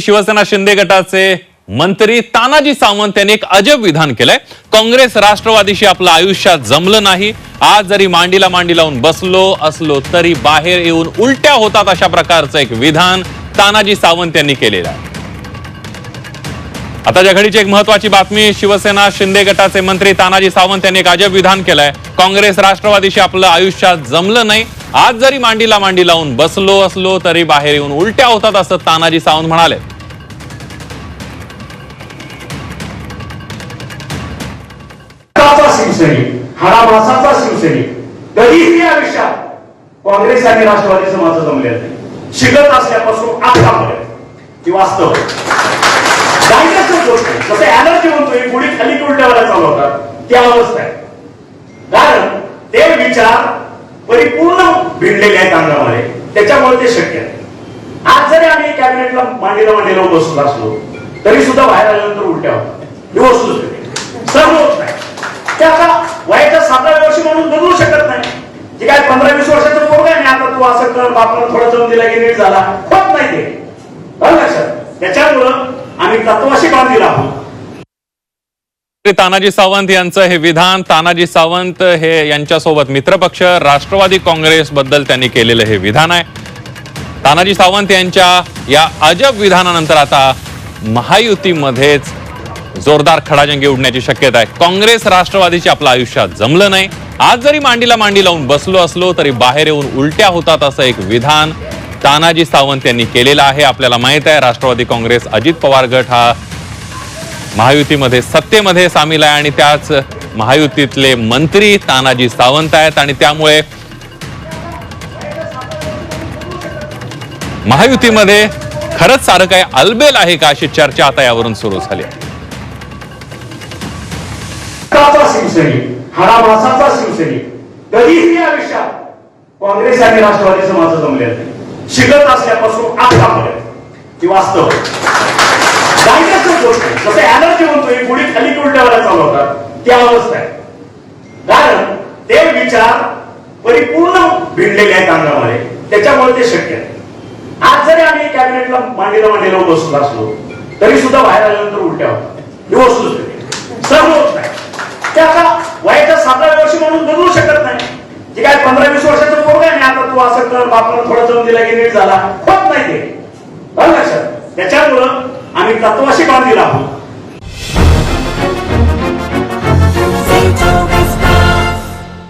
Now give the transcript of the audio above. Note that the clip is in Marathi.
शिवसेना शिंदे गटाचे मंत्री तानाजी सावंत यांनी एक अजब विधान केलंय. काँग्रेस राष्ट्रवादीशी आपलं आयुष्यात जमलं नाही. आज जरी मांडीला मांडी लावून बसलो असलो तरी बाहेर येऊन उलट्या होतात अशा प्रकारचं एक विधान तानाजी सावंत यांनी केलेलं आहे. आता घडीची एक महत्वाची बातमी शिवसेना शिंदे गटाचे मंत्री तानाजी सावंत यांनी एक अजब विधान केलंय. काँग्रेस राष्ट्रवादीशी आपलं आयुष्यात जमलं नाही. आज जरी मांडीला मांडी लावून बसलो असलो तरी बाहेर येऊन उलट्या होतात असं तानाजी सावंत म्हणाले. शिवसैनिक हाडामासाचा शिवसैनिक कधीही आयुष्यात काँग्रेस आणि राष्ट्रवादीचं माझं जमले शिकत असल्यापासून आतापर्यंत ही वास्तव आहे. जायचं जसं एनर्जी म्हणतोय पुढे खाली उलट्यावर चालवतात त्या अवस्था आहे. कारण ते विचार परिपूर्ण भिडलेले आहेत अंगामध्ये. त्याच्यामुळे ते शक्य आहे. आज जरी आम्ही कॅबिनेटला मांडीला मांडीला बसलो असलो तरी सुद्धा बाहेर आल्यानंतर उलट्या होतात ही वस्तू सर्व होत नाही. ते आता वयाच्या सातव्या वर्षी म्हणून बदलू शकत नाही. जे काय पंधरा वीस वर्षाचा पोरग आहे आता तू असं कर बापाला थोडा जम दिला की नीट झाला. होत नाही ते. आलं लक्षात त्याच्यामुळं आम्ही तत्वाशी बांधील आहोत. तानाजी सावंत यांचं हे विधान तानाजी सावंत हे यांच्यासोबत मित्रपक्ष राष्ट्रवादी काँग्रेस बद्दल त्यांनी केलेलं हे विधान आहे. तानाजी सावंत यांच्या या अजब विधानानंतर आता महायुतीमध्येच जोरदार खडाजंगी उडण्याची शक्यता आहे. काँग्रेस राष्ट्रवादीची आपलं आयुष्यात जमलं नाही. आज जरी मांडीला मांडी लावून बसलो असलो तरी बाहेर येऊन उलट्या होतात असं एक विधान तानाजी सावंत यांनी केलेलं आहे. आपल्याला माहीत आहे राष्ट्रवादी काँग्रेस अजित पवार गट हा महायुतीमध्ये सत्तेमध्ये सामील आहे आणि त्याच महायुतीतले मंत्री तानाजी सावंत आहेत आणि त्यामुळे महायुतीमध्ये खरंच सारं काही अलबेल आहे का अशी चर्चा आता यावरून सुरू झाली शिवसैनिक हाडामासाचा शिवसैनिक कधीही आयुष्यात काँग्रेस आणि राष्ट्रवादीचं माझं जमले शिकत असल्यापासून आतापर्यंत ही वास्तव आहे. जायचं गोष्ट आहे. जसं एनर्जी म्हणतोय गुढी खाली उलट्यावर चालवतात. ती अवस्था आहे. कारण ते विचार परिपूर्ण भिडलेले आहेत अंगामध्ये. त्याच्यामुळे ते शक्य आहे आज जरी आम्ही कॅबिनेटला मांडीला मांडीला बसलो असलो तरी सुद्धा बाहेर आल्यानंतर उलट्या होतात. ही वस्तुस्थिती सर्व होत नाही ते आता वयाच्या सातव्या वर्षी म्हणून बदलू शकत नाही. जे काय पंधरा वीस वर्षाचं पोरग आहे आता तू असं कर बापाला थोडा जम दिला की नीट झाला होत नाही ते. लक्षात त्याच्यामुळं आम्ही तत्वाशी बांधील आहोत.